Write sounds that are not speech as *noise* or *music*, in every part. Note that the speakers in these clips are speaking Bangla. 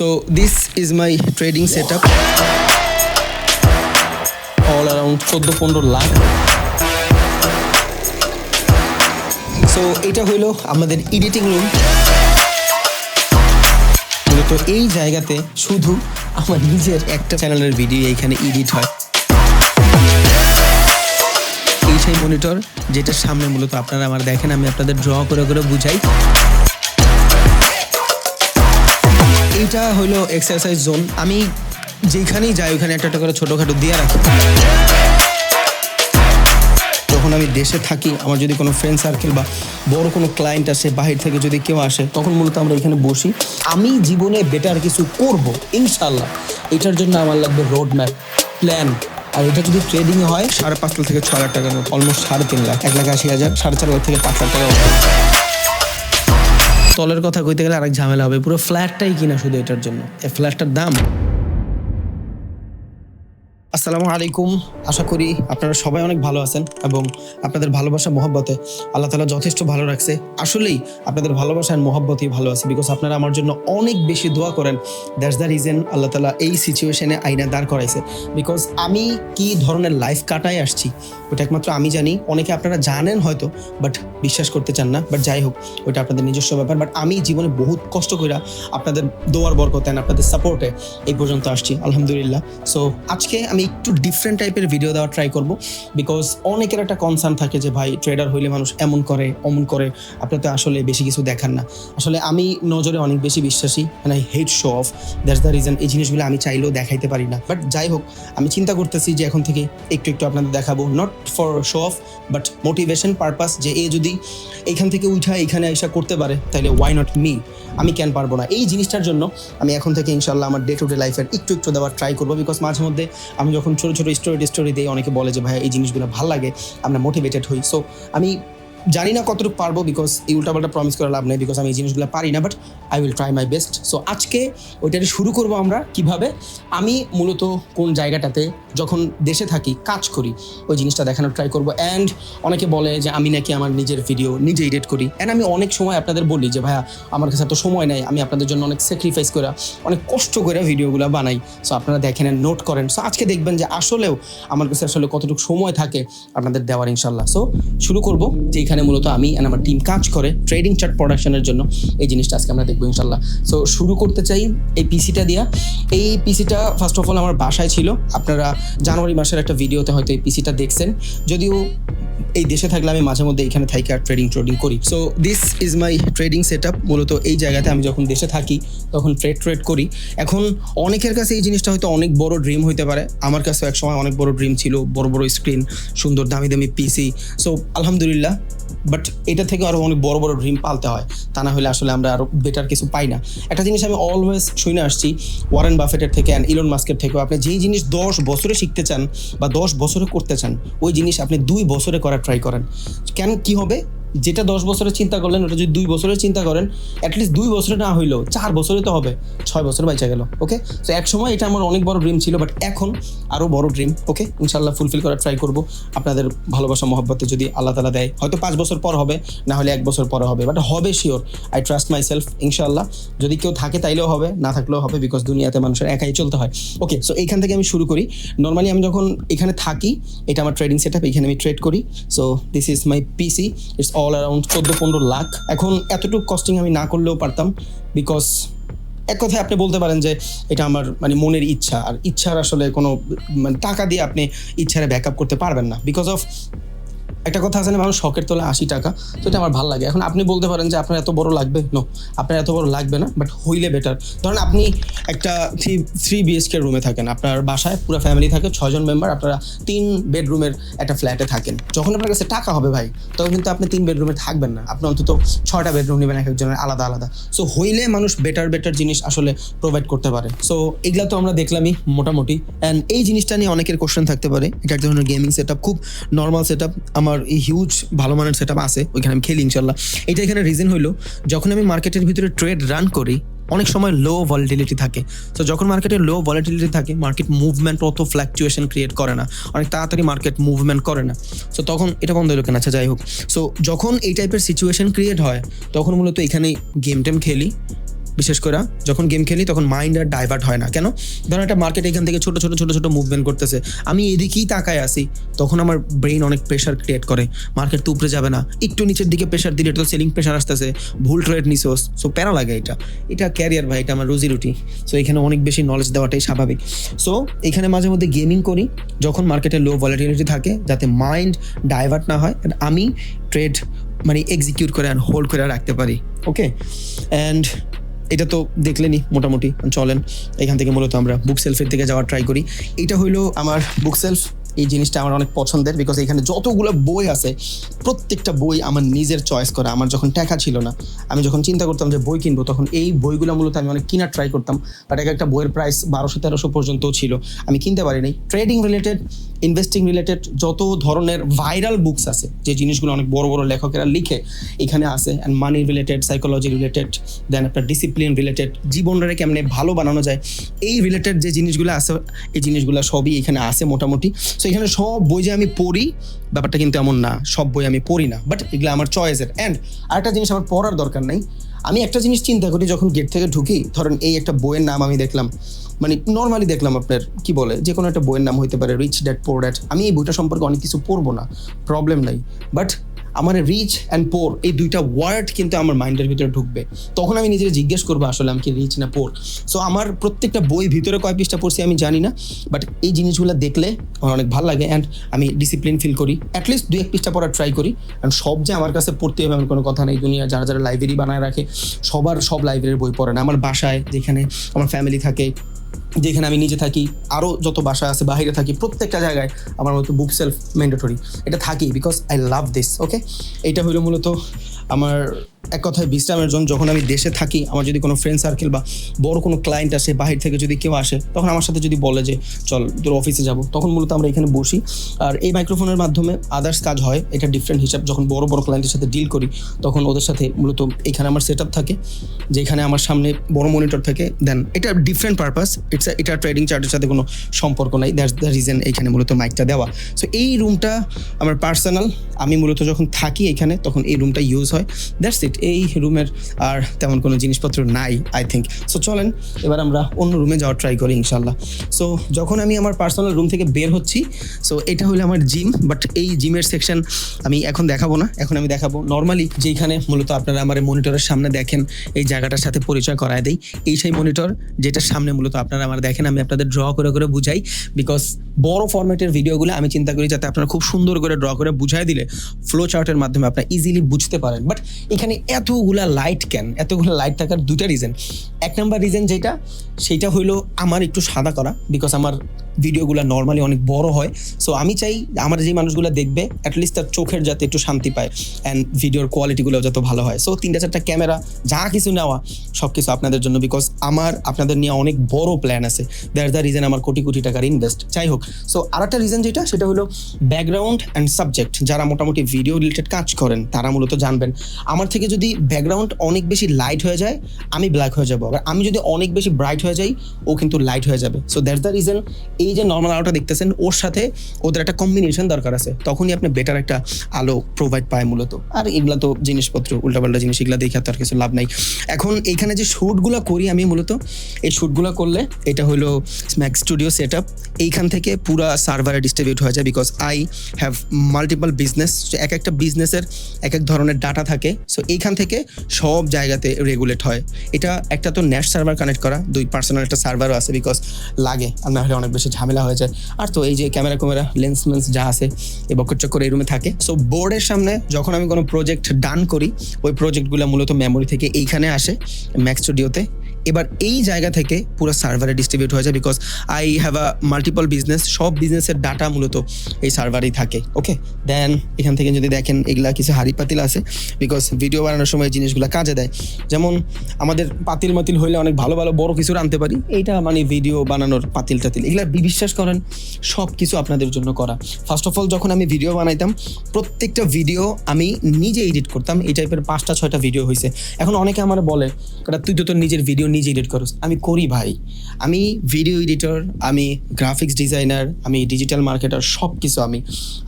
So, this is my trading setup. All around চোদ্দ পনেরো লাখ সো এটা হইল আমাদের এডিটিং রুম মূলত এই জায়গাতে শুধু আমার নিজের একটা চ্যানেলের ভিডিও এইখানে এডিট হয়। এই সেই মনিটর যেটার সামনে মূলত আপনারা আমার দেখেন, আমি আপনাদের ড্র করে করে বুঝাই। এইটা হলো এক্সারসাইজ জোন আমি যেখানেই যাই ওখানে একটা একটা করে ছোটোখাটো দিয়ে রাখি। যখন আমি দেশে থাকি, আমার যদি কোনো ফ্রেন্ড সার্কেল বা বড় কোনো ক্লায়েন্ট আসে, বাহির থেকে যদি কেউ আসে, তখন মূলত আমরা এখানে বসি। আমি জীবনে বেটার কিছু করব ইনশাল্লাহ এটার জন্য আমার লাগবে রোড ম্যাপ প্ল্যান আর এটা যদি ট্রেডিং হয়, সাড়ে পাঁচ লাখ থেকে ছ লাখ মতো অলমোস্ট সাড়ে তিন লাখ, এক লাখ আশি হাজার, সাড়ে চার লাখ থেকে পাঁচ লাখ টাকা তলের কথা কইতে গেলে আরেক ঝামেলা হবে। পুরো ফ্ল্যাটটাই কিনা শুধু এটার জন্য। এই ফ্ল্যাটটার দাম? আসসালামু আলাইকুম। আশা করি আপনারা সবাই অনেক ভালো আছেন এবং আপনাদের ভালোবাসা, মহব্বতে আল্লাহ তালা যথেষ্ট ভালো রাখছে। আসলেই আপনাদের ভালোবাসা আর মহব্বতই ভালো আছে বিকজ আপনারা আমার জন্য অনেক বেশি দোয়া করেন। দ্যাটস দ্য রিজন আল্লাহ তালা এই সিচুয়েশনে আইনা দাঁড় করাইছে। বিকজ আমি কি ধরনের লাইফ কাটাই আসছি, ওটা একমাত্র আমি জানি। অনেকে আপনারা জানেন হয়তো বাট বিশ্বাস করতে চান না। বাট যাই হোক ওইটা আপনাদের নিজস্ব ব্যাপার। বাট আমি জীবনে বহুত কষ্ট করে আপনাদের দোয়ার বরকতেন আপনাদের সাপোর্টে এই পর্যন্ত আসছি, আলহামদুলিল্লাহ। সো আজকে আমি একটু ডিফারেন্ট টাইপের ভিডিও দেওয়ার ট্রাই করব। বিকজ অনেকের একটা কনসার্ন থাকে যে, ভাই ট্রেডার হইলে মানুষ এমন করে, অমন করে। আপনি তো আসলে বেশি কিছু দেখান না। আসলে আমি নজরে অনেক বেশি বিশ্বাসী। মানে I hate show off that's the reason এই জিনিসগুলো আমি চাইলেও দেখাইতে পারি না। বাট যাই হোক, আমি চিন্তা করতেছি যে, এখন থেকে একটু একটু আপনাদের দেখাবো। Not for show off but motivation purpose যে, এ যদি এইখান থেকে উঠা, এখানে এসা করতে পারে তাহলে ওয়াই নট মি আমি কেন পারব না? এই জিনিসটার জন্য আমি এখন থেকে ইনশাল্লাহ আমার ডে টু ডে লাইফের একটু একটু দেওয়ার ট্রাই করব। বিকজ মাঝে মধ্যে আমি যখন ছোটো ছোটো স্টোরি টিস্টোরি দিই, অনেকে বলে যে ভাই এই জিনিসগুলো ভালো লাগে, আমরা মোটিভেটেড হই। সো আমি জানি না কতটুকু পারব বিকজ এই উল্টাপাল্টা প্রমিস করে লাভ নেই বিকজ আমি এই জিনিসগুলো পারি না but I will try my best so আজকে ওইটাকে শুরু করব আমরা কীভাবে? আমি মূলত কোন জায়গাটাতে যখন দেশে থাকি, কাজ করি, ওই জিনিসটা দেখানোর ট্রাই করব। অ্যান্ড অনেকে বলে যে, আমি নাকি আমার নিজের ভিডিও নিজে এডিট করি। অ্যান্ড আমি অনেক সময় আপনাদের বলি যে, ভাইয়া, আমার কাছে এত সময় নেই। আমি আপনাদের জন্য অনেক স্যাক্রিফাইস করে, অনেক কষ্ট করে ভিডিওগুলো বানাই। সো আপনারা দেখেন নোট করেন। সো আজকে দেখবেন যে, আসলেও আমার কাছে আসলে কতটুকু সময় থাকে আপনাদের দেওয়ার ইনশাল্লাহ সো শুরু করব যে এখানে মূলত আমি অ্যান্ড আমার টিম কাজ করে ট্রেডিং চার্ট প্রোডাকশনের জন্য এই জিনিসটা আজকে আমরা দেখব ইনশাল্লাহ সো শুরু করতে চাই এই পিসিটা দিয়া। এই পিসিটা ফার্স্ট অফ অল আমার বাসায় ছিল। আপনারা জানুয়ারি মাসের একটা ভিডিওতে হয়তো এই পিসিটা দেখছেন। যদিও এই দেশে থাকলে আমি মাঝে মধ্যে এখানে থাকি আর ট্রেডিং ট্রেডিং করি। So this is my trading set মূলত এই জায়গাতে আমি যখন দেশে থাকি, তখন ট্রেড ট্রেড করি। এখন অনেকের কাছে এই জিনিসটা হয়তো অনেক বড় ড্রিম হইতে পারে। আমার কাছে এক সময় অনেক বড় ড্রিম ছিল, বড় বড় স্ক্রিন সুন্দর দামি দামি পিসি সো আলহামদুলিল্লাহ বাট এটা থেকে আরও অনেক বড় বড় ড্রিম পালতে হয়। তা না হলে আসলে আমরা আরও বেটার কিছু পাই না। একটা জিনিস আমি অলওয়েজ শুনে আসছি ওয়ারেন বাফেটের থেকে অ্যান্ড ইলন মাস্কের থেকেও, আপনি যেই জিনিস দশ বছরে শিখতে চান বা দশ বছরে করতে চান, ওই জিনিস আপনি দুই বছরে করার ট্রাই করেন। কেন কি হবে? যেটা দশ বছরের চিন্তা করলেন, ওটা যদি দুই বছরে চিন্তা করেন অ্যাটলিস্ট দুই বছরে না হইলেও, চার বছরে তো হবে, ছয় বছর বাইচা গেল ওকে তো এক সময় এটা আমার অনেক বড় ড্রিম ছিল বাট এখন আরও বড় ড্রিম ওকে ইনশাল্লাহ ফুলফিল করার ট্রাই করব। আপনাদের ভালোবাসা মহব্বতে যদি আল্লাহ তালা দেয়, হয়তো পাঁচ বছর পর হবে, না হলে এক বছর পরে হবে বাট হবে sure I trust my self ইনশাল্লাহ যদি কেউ থাকে তাইলেও হবে, না থাকলেও হবে বিকজ দুনিয়াতে মানুষের একাই চলতে হয় ওকে সো এইখান থেকে আমি শুরু করি। নর্মালি আমি যখন এখানে থাকি, এটা আমার ট্রেডিং সেট আপ এখানে আমি ট্রেড করি। So this is my PC it's all around চোদ্দ, পনেরো লাখ। এখন এতটুকু কস্টিং আমি না করলেও পারতাম বিকজ এক কথায় আপনি বলতে পারেন যে এটা আমার মানে মনের ইচ্ছা। আর ইচ্ছার আসলে কোনো মানে টাকা দিয়ে আপনি ইচ্ছারে ব্যাক করতে পারবেন না। বিকজ অফ একটা কথা আছে না শখের তোলা আশি টাকা, তো এটা আমার ভালো লাগে। এখন আপনি বলতে পারেন যে আপনার এত বড় লাগবে? নো আপনার এত বড় লাগবে না বাট হইলে বেটার ধরেন আপনি একটা থ্রি থ্রি বিএসকে রুমে থাকেন, আপনার বাসায় পুরো ফ্যামিলি থাকে ছজন মেম্বার আপনারা তিন বেডরুমের একটা ফ্ল্যাটে থাকেন। যখন আপনার কাছে টাকা হবে ভাই, তখন কিন্তু আপনি তিন বেডরুমে থাকবেন না। আপনি অন্তত ছয়টা বেডরুম নেবেন এক একজনের আলাদা আলাদা। সো হইলে মানুষ বেটার বেটার জিনিস আসলে প্রোভাইড করতে পারে। সো এগুলা তো আমরা দেখলামই মোটামুটি। অ্যান্ড এই জিনিসটা নিয়ে অনেকের কোশ্চেন থাকতে পারে। এটা এক ধরনের গেমিং সেট খুব নর্মাল সেট আমার এই হিউজ ভালো মানের সেট আছে, ওইখানে আমি খেলি ইনশাল্লাহ। এটা এখানে রিজন হলো যখন আমি মার্কেটের ভিতরে ট্রেড রান করি, অনেক সময় লো ভলিটিলিটি থাকে। তো যখন মার্কেটে লো ভলিটিলিটি থাকে মার্কেট মুভমেন্ট অত ফ্ল্যাকচুয়েশন ক্রিয়েট করে না। অনেক তাড়াতাড়ি মার্কেট মুভমেন্ট করে না। সো তখন এটা বন্ধ হলো কেন? আচ্ছা যাই হোক। সো যখন এই টাইপের সিচুয়েশন ক্রিয়েট হয়, তখন মূলত এখানে গেম টেম খেলি। বিশেষ করে যখন গেম খেলি তখন মাইন্ড আর ডাইভার্ট হয় না। কেন? ধরো একটা মার্কেট এখান থেকে ছোট ছোট ছোট ছোট মুভমেন্ট করতেছে। আমি এদিকেই তাকায় আসি তখন আমার ব্রেন অনেক প্রেশার ক্রিয়েট করে। মার্কেট তো উপরে যাবে না। একটু নিচের দিকে প্রেশার দিলে তো সেলিং প্রেশার আসতেছে। ভুল ট্রেড নিছোস। সো প্যারা লাগে এটা। এটা ক্যারিয়ার ভাই, এটা আমার রুজি রুটি। সো এখানে অনেক বেশি নলেজ দেওয়াটাই স্বাভাবিক। সো এখানে মাঝে মধ্যে গেমিং করি। যখন মার্কেটে লো ভলিটিলিটি থাকে, যাতে মাইন্ড ডাইভার্ট না হয় আমি ট্রেড মানে এক্সিকিউট করে অ্যান্ড হোল্ড করে রাখতে পারি। ওকে অ্যান্ড এটা তো দেখলেনি মোটামুটি, চলেন। এখান থেকে মূলত আমরা বুক সেলফের দিকে যাওয়ার ট্রাই করি। এটা হইল আমার বুক সেলফ এই জিনিসটা আমার অনেক পছন্দের বিকজ এখানে যতগুলো বই আছে, প্রত্যেকটা বই আমার নিজের চয়েস করা, আমার যখন টাকা ছিল না, আমি যখন চিন্তা করতাম যে বই কিনবো, তখন এই বইগুলো মূলত আমি অনেক কেনার ট্রাই করতাম বাট এক একটা বইয়ের প্রাইস বারোশো, তেরোশো পর্যন্ত ছিল, আমি কিনতে পারিনি। ট্রেডিং রিলেটেড ইনভেস্টিং রিলেটেড যত ধরনের ভাইরাল বুকস আছে, যে জিনিসগুলো অনেক বড় বড় লেখকেরা লিখে, এখানে আছে and money related psychology related then আপনার ডিসিপ্লিন রিলেটেড জীবনটাকে কেমনে ভালো বানানো যায়, এই রিলেটেড যে জিনিসগুলো আছে, এই জিনিসগুলো সবই এখানে আছে মোটামুটি। সো এখানে সব বই যে আমি পড়ি, ব্যাপারটা কিন্তু এমন না। সব বই আমি পড়ি না বাট এগুলো আমার চয়েসের অ্যান্ড আরেকটা জিনিস আমার পড়ার দরকার নাই। আমি একটা জিনিস চিন্তা করি, যখন গেট থেকে ঢুকি, ধরেন এই একটা বইয়ের নাম আমি দেখলাম মানে নর্মালি দেখলাম আপনার, কি বলে? যে কোনো একটা বইয়ের নাম হইতে পারে রিচ ড্যাট পোর ড্যাট আমি এই বইটা সম্পর্কে অনেক কিছু পড়ব না প্রবলেম নাই। বাট আমার রিচ অ্যান্ড পোর এই দুইটা ওয়ার্ড কিন্তু আমার মাইন্ডের ভিতরে ঢুকবে। তখন আমি নিজেকে জিজ্ঞেস করব, আসলে আমি কি রিচ না পোর সো আমার প্রত্যেকটা বই ভিতরে কয় পৃষ্ঠা পড়ছি আমি জানি না বাট এই জিনিসগুলো দেখলে আমার অনেক ভালো লাগে অ্যান্ড আমি ডিসিপ্লিন ফিল করি। অ্যাটলিস্ট দু এক পৃষ্ঠা পড়ার ট্রাই করি। অ্যান্ড সব যে আমার কাছে পড়তে হবে এমন কোনো কথা নেই দুনিয়া যারা যারা লাইব্রেরি বানায় রাখে, সবার সব লাইব্রেরির বই পড়ে না। আমার বাসায় যেখানে আমার ফ্যামিলি থাকে যেখানে আমি নিজে থাকি আরও যত বাসা আছে বাইরে থাকি, প্রত্যেকটা জায়গায় আমার মতো বুক সেলফ ম্যান্ডেটরি এটা থাকি because I love this okay এইটা হলো মূলত আমার এক কথায় বিশ্রামের জন্য যখন আমি দেশে থাকি, আমার যদি কোনো ফ্রেন্ড সার্কেল বা বড় কোনো ক্লায়েন্ট আসে, বাহির থেকে যদি কেউ আসে, তখন আমার সাথে যদি বলে যে, চল, তোর অফিসে যাব, তখন মূলত আমরা এখানে বসি। আর এই মাইক্রোফোনের মাধ্যমে আদার্স কাজ হয়, এটা ডিফারেন্ট হিসাব। যখন বড় বড় ক্লায়েন্টের সাথে ডিল করি, তখন ওদের সাথে মূলত এখানে আমার সেট থাকে, যেখানে আমার সামনে বড় মনিটর থাকে দেন এটা ডিফারেন্ট পারপাস ইটস এটা ট্রেডিং চার্টের সাথে কোনো সম্পর্ক নাই। দ্যাটস দ্য রিজন এখানে মূলত মাইকটা দেওয়া। সো এই রুমটা আমার পার্সোনাল আমি মূলত যখন থাকি এখানে, তখন এই রুমটা ইউজ হয়। দ্যাটস ইট এই রুমের আর তেমন কোনো জিনিসপত্র নাই আই থিঙ্ক সো চলেন, এবার আমরা অন্য রুমে যাওয়ার ট্রাই করি ইনশাল্লাহ সো যখন আমি আমার পার্সোনাল রুম থেকে বের হচ্ছি সো এটা হলো আমার জিম বাট এই জিমের সেকশন আমি এখন দেখাবো না। এখন আমি দেখাবো নর্মালি যেখানে মূলত আপনারা আমার মনিটরের সামনে দেখেন, এই জায়গাটার সাথে পরিচয় করায় দেই। এই সেই মনিটর যেটার সামনে মূলত আপনারা আমার দেখেন, আমি আপনাদের ড্র করে করে বুঝাই বিকজ বড় ফরম্যাটের ভিডিওগুলো আমি চিন্তা করি যাতে আপনারা খুব সুন্দর করে ড্র করে বুঝাই দিলে ফ্লো চার্টের মাধ্যমে আপনারা ইজিলি বুঝতে পারেন। বাট এখানে এতগুলা লাইট কেন? এতগুলো লাইট থাকার দুটা রিজন এক নাম্বার রিজন যেটা, সেটা হইল আমার একটু সাদা করা বিকজ আমার ভিডিওগুলো নর্মালি অনেক বড় হয়। সো আমি চাই আমার যে মানুষগুলো দেখবে অ্যাটলিস্ট তার চোখের যাতে একটু শান্তি পায় অ্যান্ড ভিডিওর কোয়ালিটিগুলো যত ভালো হয়। সো তিনটা চারটা ক্যামেরা যা কিছু নেওয়া সব কিছু আপনাদের জন্য বিকজ আমার, আপনাদের নিয়ে অনেক বড় প্ল্যান আছে। দ্যাটস দ্য রিজন আমার কোটি কোটি টাকার ইনভেস্ট যাই হোক সো আর একটা রিজন যেটা, সেটা হলো ব্যাকগ্রাউন্ড অ্যান্ড সাবজেক্ট যারা মোটামুটি ভিডিও রিলেটেড কাজ করেন, তারা মূলত জানবেন, আমার থেকে যদি ব্যাকগ্রাউন্ড অনেক বেশি লাইট হয়ে যায়, আমি ব্ল্যাক হয়ে যাব। আর আমি যদি অনেক বেশি ব্রাইট হয়ে যাই, ও কিন্তু লাইট হয়ে যাবে। সো দ্যাটস দ্য রিজন এই যে নর্মাল আলোটা দেখতেছেন, ওর সাথে ওদের একটা কম্বিনেশন দরকার আছে। তখনই আপনি বেটার একটা আলো প্রোভাইড পায় মূলত। আর এগুলা তো জিনিসপত্র, উল্টাপাল্টা জিনিস, এগুলা দেখে তার কিছু লাভ নাই। এখন এইখানে যে শ্যুটগুলো করি আমি মূলত, এই শ্যুটগুলো করলে এটা হলো স্ম্যাক স্টুডিও সেট আপ এইখান থেকে পুরা সার্ভারে ডিস্ট্রিবিউট হয়ে যায় because I have multiple business এক একটা বিজনেসের এক এক ধরনের ডাটা থাকে। সো এইখান থেকে সব জায়গাতে রেগুলেট হয়। এটা একটা তো ন্যাশ সার্ভার কানেক্ট করা, দুই পার্সোনাল একটা সার্ভারও আছে বিকজ লাগে, আর না হলে অনেক বেশি ঝামেলা হয়ে যায়। আর তো এই যে ক্যামেরা ক্যামেরা লেন্স মেন্স যা আছে, এই বকর চক্কর এই রুমে থাকে। সো বোর্ডের সামনে যখন আমি কোনো প্রজেক্ট ডান করি, ওই প্রজেক্টগুলো মূলত মেমোরি থেকে এইখানে আসে ম্যাক্স স্টুডিওতে এবার এই জায়গা থেকে পুরো সার্ভারে ডিস্ট্রিবিউট হয়ে যায় because I have a multiple business সব বিজনেসের ডাটা মূলত এই সার্ভারেই থাকে ওকে দেন এখান থেকে যদি দেখেন এগুলা কিছু হাড়ি পাতিল আছে বিকজ ভিডিও বানানোর সময় জিনিসগুলো কাজে দেয়। যেমন আমাদের পাতিল মাতিল হইলে অনেক ভালো ভালো বড় কিছু আনতে পারি এইটা মানে ভিডিও বানানোর পাতিল টাতিল। এগুলা বিশ্বাস করেন সব কিছু আপনাদের জন্য করা। ফার্স্ট অফ অল যখন আমি ভিডিও বানাইতাম প্রত্যেকটা ভিডিও আমি নিজে এডিট করতাম এই টাইপের পাঁচটা ছয়টা ভিডিও হয়েছে এখন অনেকে আমার বলে "কাটা, তুই তো তোর নিজের ভিডিও নিজে এডিট করো। আমি করি ভাই। আমি ভিডিও এডিটর আমি গ্রাফিক্স ডিজাইনার আমি ডিজিটাল মার্কেটার সব কিছু আমি।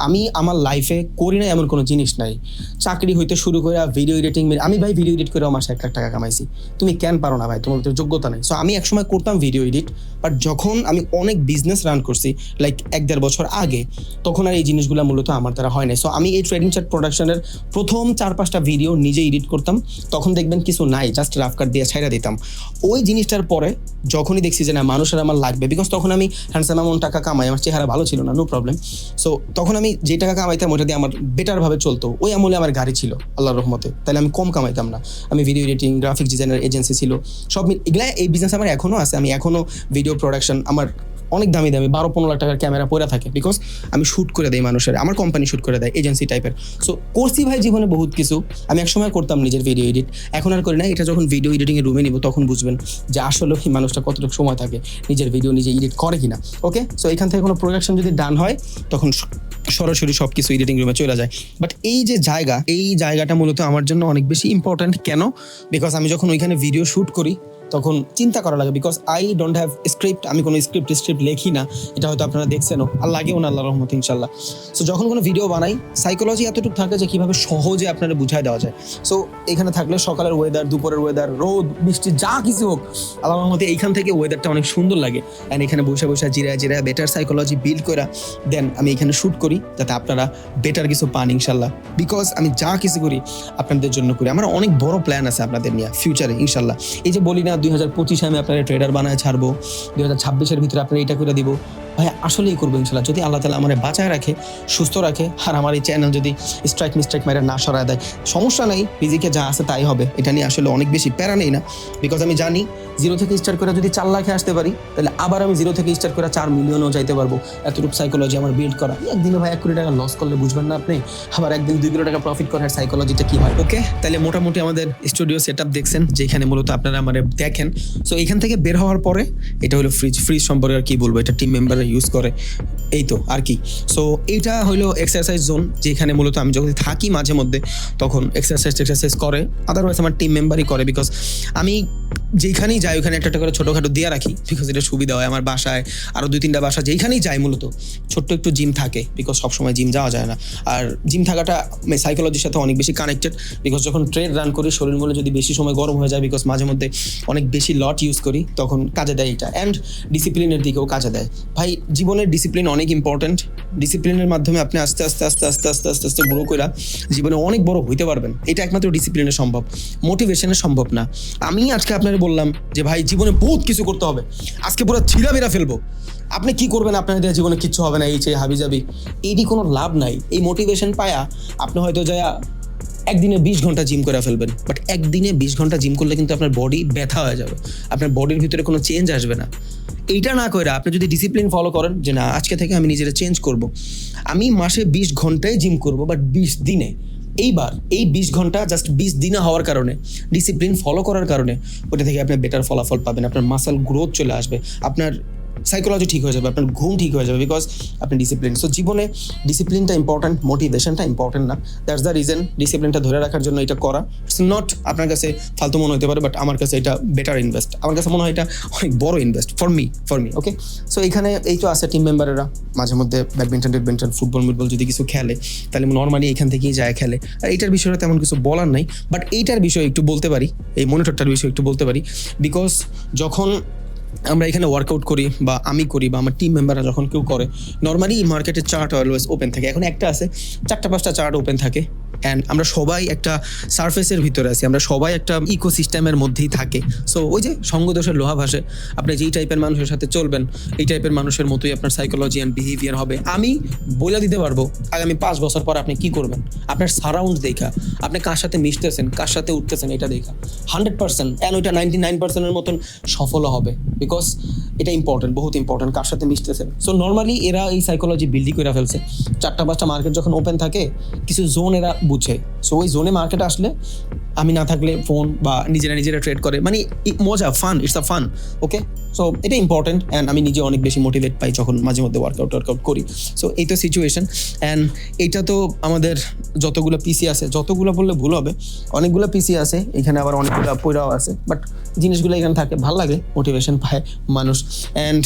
আমি আমার লাইফে করি না এমন কোনো জিনিস নাই। চাকরি হইতে শুরু করে ভিডিও এডিটিং আমি ভাই ভিডিও এডিট করে আমার এক লাখ টাকা কামাইছি। তুমি কেন পারো না ভাই? তোমার তো যোগ্যতা নেই। সো আমি একসময় করতাম ভিডিও এডিট বাট যখন আমি অনেক বিজনেস রান করছি লাইক এক দেড় বছর আগে, তখন আর এই জিনিসগুলো মূলত আমার দ্বারা হয় নাই। সো আমি এই ট্রেডিং চার্ট প্রোডাকশনের প্রথম চার পাঁচটা ভিডিও নিজে এডিট করতাম। তখন দেখবেন কিছু নাই জাস্ট রাফ কাট দিয়ে ছাইড়া দিতাম। ওই জিনিসটার পরে যখনই দেখছি যে না মানুষের আমার লাগবে বিকজ তখন আমি হ্যান্ডসাম এমন টাকা কামাই, আমার চেহারা ভালো ছিল না নো প্রবলেম সো তখন আমি যে টাকা কামাইতাম, ওটা দিয়ে আমার বেটারভাবে চলতো। ওই আমলে আমার গাড়ি ছিল আল্লাহ রহমতে। তাহলে আমি কম কামাইতাম না। আমি video editing graphic designer agency ছিল। সব এগুলো, এই বিজনেস আমার এখনও আছে। আমি এখনও ভিডিও প্রোডাকশন আমার অনেক দামি দামি, বারো পনেরো লাখ টাকার ক্যামেরা পরে থাকে বিকজ আমি শ্যুট করে দেই মানুষের, আমার কোম্পানি শ্যুট করে দেয় এজেন্সি টাইপের সো করছি ভাই জীবনে বহুত কিছু, আমি একসময় করতাম নিজের ভিডিও এডিট এখন আর করি না, এটা যখন ভিডিও এডিটিংয়ের রুমে নিব, তখন বুঝবেন যে আসলে কি মানুষটা কতটুকু সময় থাকে, নিজের ভিডিও নিজে এডিট করে কিনা। ওকে সো এখান থেকে কোনো প্রোডাকশন যদি ডান হয়, তখন সরাসরি সব কিছু এডিটিং রুমে চলে যায়। বাট এই যে জায়গা, এই জায়গাটা মূলত আমার জন্য অনেক বেশি ইম্পর্ট্যান্ট কেন? বিকজ আমি যখন ওইখানে ভিডিও শ্যুট করি তখন চিন্তা করা লাগে because I don't have script আমি কোনো স্ক্রিপ্ট স্ক্রিপ্ট লেখি না। এটা হয়তো আপনারা দেখছেনও আর লাগেও না আল্লাহ রহমত ইনশাল্লাহ সো যখন কোনো ভিডিও বানাই সাইকোলজি এতটুকু থাকে যে কীভাবে সহজে আপনারা বুঝাই দেওয়া যায়। সো এখানে থাকলে সকালের ওয়েদার দুপুরের ওয়েদার রোদ, বৃষ্টি, যা কিছু হোক আল্লাহ রহমতে এইখান থেকে ওয়েদারটা অনেক সুন্দর লাগে। অ্যান্ড এখানে বসে বসে জিরা জিরা বেটার সাইকোলজি বিল্ড করা দেন আমি এখানে শ্যুট করি, যাতে আপনারা বেটার কিছু পান ইনশাল্লাহ বিকজ আমি যা কিছু করি, আপনাদের জন্য করি। আমার অনেক বড় প্ল্যান আছে আপনাদের নিয়ে ফিউচারে ইনশাল্লাহ এই যে বলি না দুই হাজার পঁচিশে আমি আপনার ট্রেডার বানায় ছাড়বো। দুই হাজার ছাব্বিশের ভিতরে আপনার এটা করে দিব। ভাই, আসলেই করব ইনশাল্লাহ। যদি আল্লাহ তালা আমার বাঁচায় রাখে, সুস্থ রাখে, আর আমার এই চ্যানেল যদি স্ট্রাইক মিস্ট্রাইক মেরে না সরায় দেয়, সমস্যা নেই ফিজিকে যা আছে তাই হবে। এটা নিয়ে আসলে অনেক বেশি প্যারা নেই না। বিকজ আমি জানি জিরো থেকে স্টার্ট করে যদি চার লাখে আসতে পারি, তাহলে আবার আমি জিরো থেকে স্টার্ট করে চার মিলিয়নও যাইতে পারব। এতটুকু সাইকোলজি আমার বিল্ড করা। একদিনে ভাই, এক কোটি টাকা লস করলে বুঝবেন না আপনি। আবার একদিন দুই কোটি টাকা প্রফিট করার সাইকোলজিটা কি হয়? ওকে তাহলে মোটামুটি আমাদের স্টুডিও সেট দেখছেন, যেখানে মূলত আপনারা আমার দেখেন। সো এখান থেকে বের হওয়ার পরে, এটা হলো ফ্রিজ ফ্রিজ সম্পর্কে আর কি বলব? এটা টিম মেম্বাররা ইউজ করে। এই তো, আর কি। সো এইটা হলো এক্সারসাইজ জোন যেখানে মূলত আমি যখন থাকি মাঝে মধ্যে, তখন এক্সারসাইজ এক্সারসাইজ করে। আদারওয়াইজ আমার টিম মেম্বারই করে বিকজ আমি যেখানেই যাই ওখানে একটা একটা করে ছোটোখাটো দিয়ে রাখি বিকজ এটা সুবিধা হয় আমার বাসায়। আরও দুই তিনটা বাসা যেখানেই যাই মূলত, ছোট্ট একটু জিম থাকে বিকজ সবসময় জিম যাওয়া যায় না। আর জিম থাকাটা সাইকোলজির সাথে অনেক বেশি কানেক্টেড বিকজ যখন ট্রেড রান করি, শরীর মূলে যদি বেশি সময় গরম হয়ে যায় বিকজ মাঝে মধ্যে অনেক বেশি লট ইউজ করি, তখন কাজে দেয় এটা। অ্যান্ড ডিসিপ্লিনের দিকেও কাজে দেয়। ভাই জীবনের ডিসিপ্লিন অনেক ইম্পর্ট্যান্ট ডিসিপ্লিনের মাধ্যমে আপনি আস্তে আস্তে আস্তে আস্তে আস্তে আস্তে আস্তে গ্রো করে জীবনে অনেক বড় হইতে পারবেন। এটা একমাত্র ডিসিপ্লিনে সম্ভব। মোটিভেশনে সম্ভব না। আমি আজকে আপনার বললাম যে, ভাই, জীবনে বহুত কিছু করতে হবে। আজকে পুরো ছিলা বেরা ফেলব। আপনি কি করবেন? আপনার জীবনে কিচ্ছু হবে না। এই চেয়ে হাবি যাবি এইটি কোনো লাভ নাই। এই মোটিভেশন পায়া আপনি হয়তো যায় একদিনে বিশ ঘণ্টা জিম করে ফেলবেন বাট একদিনে বিশ ঘণ্টা জিম করলে কিন্তু আপনার বডি ব্যথা হয়ে যাবে, আপনার বডির ভিতরে কোনো চেঞ্জ আসবে না। এইটা না করে আপনি যদি ডিসিপ্লিন ফলো করেন যে না, আজকে থেকে আমি নিজেরা চেঞ্জ করব, আমি মাসে বিশ ঘন্টায় জিম করব বাট বিশ দিনে, এইবার এই বিশ ঘণ্টা জাস্ট বিশ দিনে হওয়ার কারণে ডিসিপ্লিন ফলো করার কারণে, ওটা থেকে আপনি বেটার ফলাফল পাবেন, আপনার মাসাল গ্রোথ চলে আসবে, আপনার সাইকোলজি ঠিক হয়ে যাবে, আপনার ঘুম ঠিক হয়ে যাবে বিকজ আপনি ডিসিপ্লিন সো জীবনে ডিসিপ্লিনটা ইম্পর্ট্যান্ট মোটিভেশনটা ইম্পর্ট্যান্ট না। দ্যাটস দ্য রিজন ডিসিপ্লিনটা ধরে রাখার জন্য এটা করা। ইটস নট আপনার কাছে ফালতু মনে হতে পারে বাট আমার কাছে এটা বেটার ইনভেস্ট আমার কাছে মনে হয় এটা অনেক বড় invest for me for me okay so এখানে এই তো আছে টিম মেম্বারেরা মাঝে মধ্যে ব্যাডমিন্টন ট্যাডমিন্টন ফুটবল মুটবল যদি কিছু খেলে, তাহলে নর্মালি এখান থেকেই যায় খেলে। আর এইটার বিষয়ে তেমন কিছু বলার নাই বাট এইটার বিষয়ে একটু বলতে পারি, এই মনিটরটার বিষয়ে একটু বলতে পারি। বিকজ যখন আমরা এখানে ওয়ার্কআউট করি বা আমি করি বা আমার টিম মেম্বাররা যখন কেউ করে নর্মালি মার্কেটের চার্ট অলওয়েজ ওপেন থাকে। এখন একটা আছে, চারটা, পাঁচটা চার্ট ওপেন থাকে। অ্যান্ড আমরা সবাই একটা সার্ফেসের ভিতরে আছি, আমরা সবাই একটা ইকোসিস্টেমের মধ্যেই থাকে। সো ওই যে সঙ্গদোষের লোহা ভাসে, আপনি যেই টাইপের মানুষের সাথে চলবেন, এই টাইপের মানুষের মতোই আপনার সাইকোলজি অ্যান্ড বিহেভিয়ার হবে। আমি বলে দিতে পারব, আগামী পাঁচ বছর পর আপনি কি করবেন? আপনার সারাউন্ড দেখা, আপনি কার সাথে মিশতেছেন, কার সাথে উঠতেছেন, এটা দেখা। হান্ড্রেড পার্সেন্ট অ্যান্ড ওইটা নাইনটি নাইন পার্সেন্টের মতন সফলও হবে। বিকজ এটা ইম্পর্টেন্ট বহুত ইম্পর্টেন্ট কার সাথে মিশতেছেন সো নর্মালি এরা এই সাইকোলজি বিল্ডই করে ফেলছে। চারটা পাঁচটা মার্কেট যখন ওপেন থাকে, কিছু জোন এরা বুঝে। সো ওই জোনে মার্কেট আসলে আমি না থাকলে ফোন বা নিজেরা নিজেরা ট্রেড করে। মানে মজা fun it's a fun okay so এটা ইম্পর্টেন্ট অ্যান্ড আমি নিজে অনেক বেশি মোটিভেট পাই যখন মাঝে মধ্যে ওয়ার্কআউট ওয়ার্কআউট করি। সো এই তো সিচুয়েশন অ্যান্ড এইটা তো আমাদের যতগুলো পিসি আছে, যতগুলো বললে ভুল হবে, অনেকগুলো পিসি আছে, এখানে আবার অনেকগুলো পয়রাও আছে বাট জিনিসগুলো এখানে থাকে ভালো লাগে মোটিভেশন পায় মানুষ। অ্যান্ড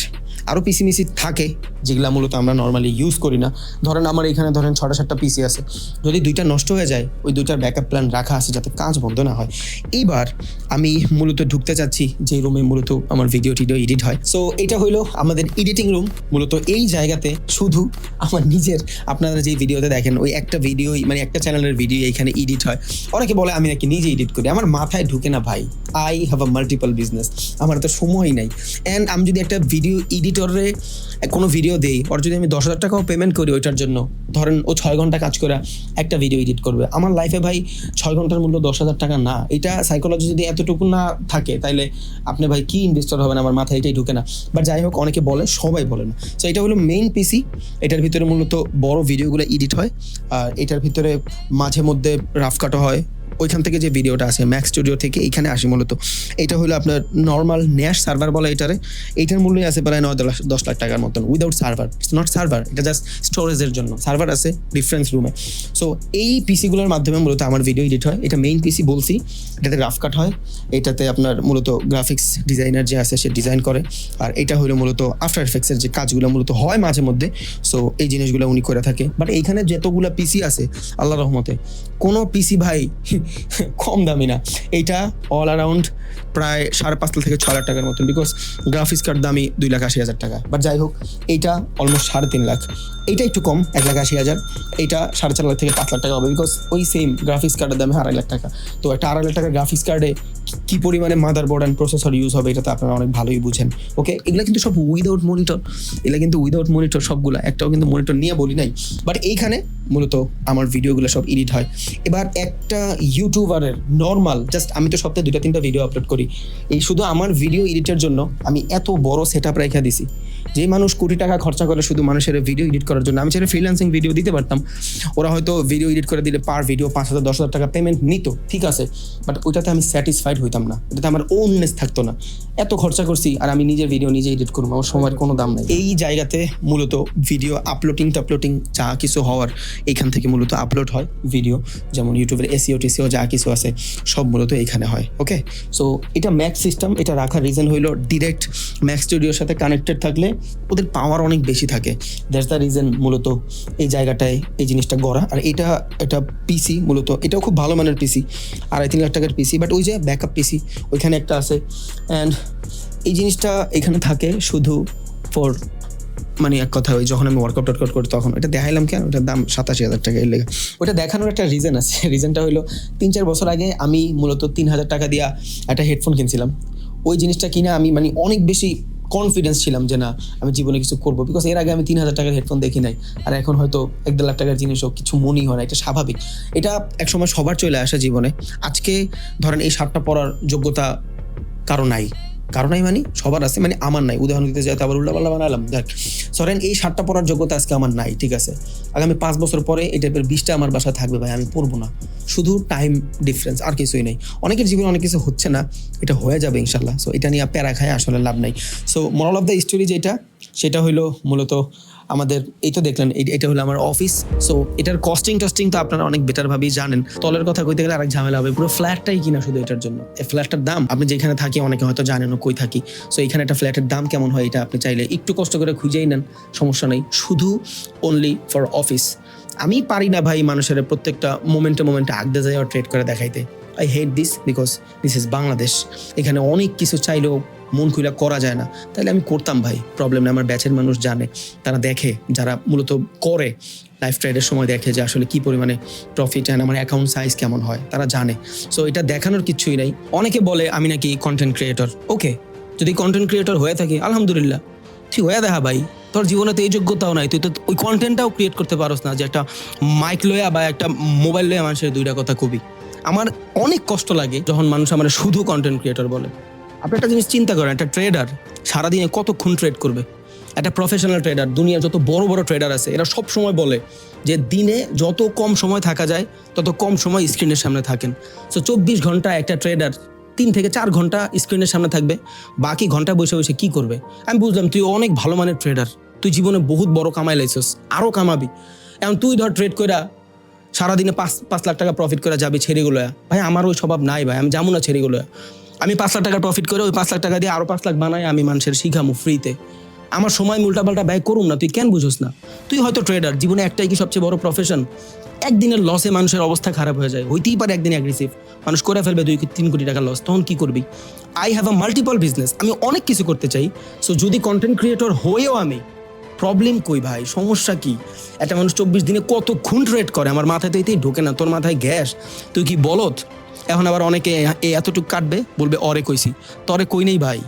আরও পিসি মিসি থাকে, যেগুলো মূলত আমরা নর্মালি ইউজ করি না। ধরেন আমার এখানে ধরেন ছটা সাতটা পিসি আছে। যদি দুইটা নষ্ট হয়ে যায়, ওই দুইটার ব্যাকআপ প্ল্যান রাখা আছে যাতে কাজ বন্ধ না হয়। এইবার আমি মূলত ঢুকতে চাচ্ছি যে রুমে মূলত আমার ভিডিও টিডিও এডিট হয়। সো এটা হলো আমাদের এডিটিং রুম মূলত এই জায়গাতে শুধু আমার নিজের, আপনারা যে ভিডিওতে দেখেন, ওই একটা ভিডিও মানে একটা চ্যানেলের ভিডিও এখানে এডিট হয়। অনেকে বলে, আমি নাকি নিজে এডিট করি। আমার মাথায় ঢুকে না ভাই। I have a multiple business আমার তো সময়ই নাই। অ্যান্ড আমি যদি একটা ভিডিও এডিটরে কোনো ভিডিও দেই, ওর যদি আমি দশ হাজার টাকাও পেমেন্ট করি ওইটার জন্য, ধরেন ও ছয় ঘণ্টা কাজ করে একটা ভিডিও এডিট করবে। আমার লাইফে ভাই ছয় ঘণ্টার মূল্য দশ হাজার টাকা না, এটা সাইকোলজি যদি এতটুকু না থাকে তাহলে আপনি ভাই কি ইনভেস্টর হবেন আমার মাথায়, এটাই ঢুকে না। বাট যাই হোক, অনেকে বলে, সবাই বলে না। তো এটা হলো মেইন পিসি এটার ভিতরে মূলত বড় ভিডিওগুলো এডিট হয়, আর এটার ভিতরে মাঝে মধ্যে রাফ কাটা হয়। ওইখান থেকে যে ভিডিওটা আসে ম্যাক্স স্টুডিও থেকে এইখানে আসে মূলত। এটা হলো আপনার নর্মাল ন্যাশ সার্ভার বলে এটারে। এইটার মূল্যই আছে প্রায় নয় দশ লাখ টাকার মতন without server it's not server এটা জাস্ট স্টোরেজের জন্য। সার্ভার আছে ডিফারেন্স রুমে সো এই পিসিগুলোর মাধ্যমে মূলত আমার ভিডিও এডিট হয়। এটা মেইন পিসি বলছি। এটাতে রাফ কাট হয়। এটাতে আপনার মূলত গ্রাফিক্স ডিজাইনার যে আছে, সে ডিজাইন করে। আর এটা হলো মূলত আফটার এফেক্টসের যে কাজগুলো মূলত হয় মাঝে মধ্যে। সো এই জিনিসগুলো উনি করে থাকে। বাট এইখানে যতগুলো পিসি আছে আল্লাহ রহমতে, কোনো পিসি ভাই *laughs* কম দামি না। এইটা অল অ্যারাউন্ড প্রায় সাড়ে পাঁচ লাখ থেকে ছয় লাখ টাকার মতন বিকজ গ্রাফিক্স কার্ড দামি দুই লাখ আশি হাজার টাকা। বাট যাই হোক, এইটা অলমোস্ট সাড়ে তিন লাখ। এইটা একটু কম, এক লাখ আশি হাজার। এইটা সাড়ে চার লাখ থেকে পাঁচ লাখ টাকা হবে বিকজ ওই সেম গ্রাফিক্স কার্ডের দামে আড়াই লাখ টাকা। তো একটা আড়াই লাখ টাকার গ্রাফিক্স কার্ডে কি পরিমাণে motherboard and processor use হবে এটা তো আপনারা অনেক ভালোই বুঝেন। ওকে এগুলো কিন্তু সব উইদাউট মনিটর এগুলো কিন্তু উইদাউট মনিটর সবগুলো। একটাও কিন্তু মনিটর নিয়ে বলি নাই। বাট এইখানে মূলত আমার ভিডিওগুলো সব এডিট হয়। এবার একটা ইউটিউবারের নর্মাল জাস্ট আমি তো সপ্তাহে দুটা তিনটা ভিডিও আপলোড করি। এই শুধু আমার ভিডিও এডিটের জন্য আমি এত বড় সেট আপ রেখে দিছি। যে মানুষ কোটি টাকা খরচা করে শুধু মানুষের ভিডিও এডিট করার জন্য। আমি সেটা ফ্রিল্যান্সিং ভিডিও দিতে পারতাম। ওরা হয়তো ভিডিও এডিট করে দিলে পার ভিডিও পাঁচ হাজার, দশ হাজার টাকা পেমেন্ট নিত। ঠিক আছে? বাট ওইটাতে আমি স্যাটিসফাইড হইতাম না। এটাতে আমার ওননেস থাকতো না। এত খরচা করছি আর আমি নিজের ভিডিও নিজে এডিট করব, আমার সময়ের কোনো দাম নাই। এই জায়গাতে মূলত ভিডিও আপলোডিং টাপলোডিং যা কিছু হওয়ার এখান থেকে মূলত আপলোড হয় ভিডিও যেমন ইউটিউবের এসিও টিসিও যা কিছু আছে, সব মূলত এখানে হয় ওকে সো এটা ম্যাক্স সিস্টেম এটা রাখার রিজন হইল ডিরেক্ট ম্যাক্স স্টুডিওর সাথে কানেক্টেড থাকলে ওদের পাওয়ার অনেক বেশি থাকে। দ্যাটস দ্য রিজন মূলত এই জায়গাটায় এই জিনিসটা গড়া। আর এটা এটা পিসি মূলত এটাও খুব ভালো মানের পিসি আড়াই তিন লাখ টাকার পিসি বাট ওই যে ব্যাকআপ পিসি ওইখানে একটা আছে। অ্যান্ড এই জিনিসটা এখানে থাকে শুধু ফর মানে এক কথা ওই যখন আমি ওয়ার্কআউট ওয়ার্কআউট করি তখন। ওটা দেখাইলাম কেন ওটার দাম সাতাশি হাজার টাকা এর লেগে। ওটা দেখানোর একটা রিজন আছে। *laughs* রিজনটা হলো তিন চার বছর আগে আমি মূলত তিন হাজার টাকা দিয়া একটা হেডফোন কিনছিলাম। ওই জিনিসটা কিনে আমি মানে অনেক বেশি কনফিডেন্স ছিলাম যে না, আমি জীবনে কিছু করব। বিকজ এর আগে আমি তিন হাজার টাকার হেডফোন দেখি নাই। আর এখন হয়তো এক দেড় লাখ টাকার জিনিস হোক কিছু মনেই হয় না, এটা স্বাভাবিক। এটা একসময় সবার চলে আসা জীবনে। আজকে ধরেন এই শার্টটা পরার যোগ্যতা কারও নাই। কারও নাই মানে সবার আছে মানে আমার নাই। উদাহরণ দিতে যাই তারপর আবার উল্লাপাল্লা বানালাম। দেখ, সরেন, এই সাতটা পরার যোগ্যতা আজকে আমার নাই, ঠিক আছে? আগামী পাঁচ বছর পরে এই টাইপের বিশটা আমার বাসায় থাকবে ভাই, আমি পড়ব না। শুধু টাইম ডিফারেন্স আর কিছুই নেই। অনেকের জীবনে অনেক কিছু হচ্ছে না, এটা হয়ে যাবে ইনশাল্লাহ। সো এটা নিয়ে প্যারা খায় আসলে লাভ নাই। So moral of the story যেটা, সেটা হইল মূলত আমাদের, এই তো দেখলেন এটা হলো আমার অফিস সো এটার কস্টিং টস্টিং তো আপনারা অনেক বেটার ভাবেই জানেন। তলের কথা কইতে গেলে আরেক ঝামেলা হবে, পুরো ফ্ল্যাটটাই কিনা শুধু এটার জন্য। এই ফ্ল্যাটটার দাম, আপনি যেখানে থাকি, অনেকে হয়তো জানেন কই থাকি। সো এখানে একটা ফ্ল্যাটের দাম কেমন হয়, এটা আপনি চাইলে একটু কষ্ট করে খুঁজেই নেন, সমস্যা নেই। শুধু অনলি ফর অফিস আমি পারি না ভাই মানুষের প্রত্যেকটা মোমেন্টে মোমেন্টে আগদে যায় ট্রেড করে দেখাইতে। I hate this because this is Bangladesh এখানে অনেক কিছু চাইলেও মন খুলে করা যায় না। তাহলে আমি করতাম ভাই প্রবলেম না আমার ব্যাচের মানুষ জানে। তারা দেখে, যারা মূলত করে লাইফ ট্রেডের সময় দেখে যে আসলে কি পরিমাণে প্রফিট অ্যান্ড আমার অ্যাকাউন্ট সাইজ কেমন হয়, তারা জানে। সো এটা দেখানোর কিছুই নাই। অনেকে বলে, আমি নাকি কন্টেন্ট ক্রিয়েটর ওকে যদি কন্টেন্ট ক্রিয়েটর হয়ে থাকি, আলহামদুলিল্লাহ। ঠিক হয়ে দেখা ভাই, তোর জীবনে তো এই যোগ্যতাও নাই। তুই তো ওই কন্টেন্টটাও ক্রিয়েট করতে পারোস না যে একটা মাইক লয়া বা একটা মোবাইল লয়া মানুষের দুইটা কথা কবি। আমার অনেক কষ্ট লাগে যখন মানুষ আমার শুধু কন্টেন্ট ক্রিয়েটর বলে। আপনি একটা জিনিস চিন্তা করেন, একটা ট্রেডার সারাদিনে কতক্ষণ ট্রেড করবে? একটা প্রফেশনাল ট্রেডার দুনিয়ার যত বড় বড় ট্রেডার আছে, এরা সব সময় বলে যে দিনে যত কম সময় থাকা যায়, তত কম সময় স্ক্রিনের সামনে থাকেন। সো চব্বিশ ঘণ্টা একটা ট্রেডার তিন থেকে চার ঘণ্টা স্ক্রিনের সামনে থাকবে, বাকি ঘণ্টা বসে বসে কি করবে? আমি বুঝলাম, তুই অনেক ভালো মানের ট্রেডার তুই জীবনে বহুত বড় কামাই লাইছস আরও কামাবি। এখন তুই ধর ট্রেড কইরা সারাদিনে পাঁচ পাঁচ লাখ টাকা প্রফিট করে যাবি ছেড়েগুলো ভাই, আমার ওই স্বভাব নাই ভাই, আমি যাব না ছেড়েগুলো আমি পাঁচ লাখ টাকা প্রফিট করে ওই পাঁচ লাখ টাকা দিয়ে আরও পাঁচ লাখ বানাই, আমি মানুষের শিখামু ফ্রিতে আমার সময় উল্টাপাল্টা ব্যয় করুম না, তুই কেন বুঝোস না? তুই হয়তো ট্রেডার জীবনে একটাই কি সবচেয়ে বড় প্রফেশন একদিনের লসে মানুষের অবস্থা খারাপ হয়ে যায়, হইতেই পারে একদিন অ্যাগ্রেসিভ মানুষ করে ফেলবে দুই তিন কোটি টাকা লস তখন কি করবি? I have a multiple business আমি অনেক কিছু করতে চাই। সো যদি কন্টেন্ট ক্রিয়েটর হয়েও আমি প্রবলেম কই ভাই? সমস্যা কি? একটা মানুষ চব্বিশ দিনে কত খুন ট্রেড করে? আমার মাথায় তো এতেই ঢোকে না, তোর মাথায় গ্যাস। তুই কি বলত এখন আবার অনেকে এতটুকু কাটবে, বলবে, অরে কইছি। তরে কই নেই ভাই?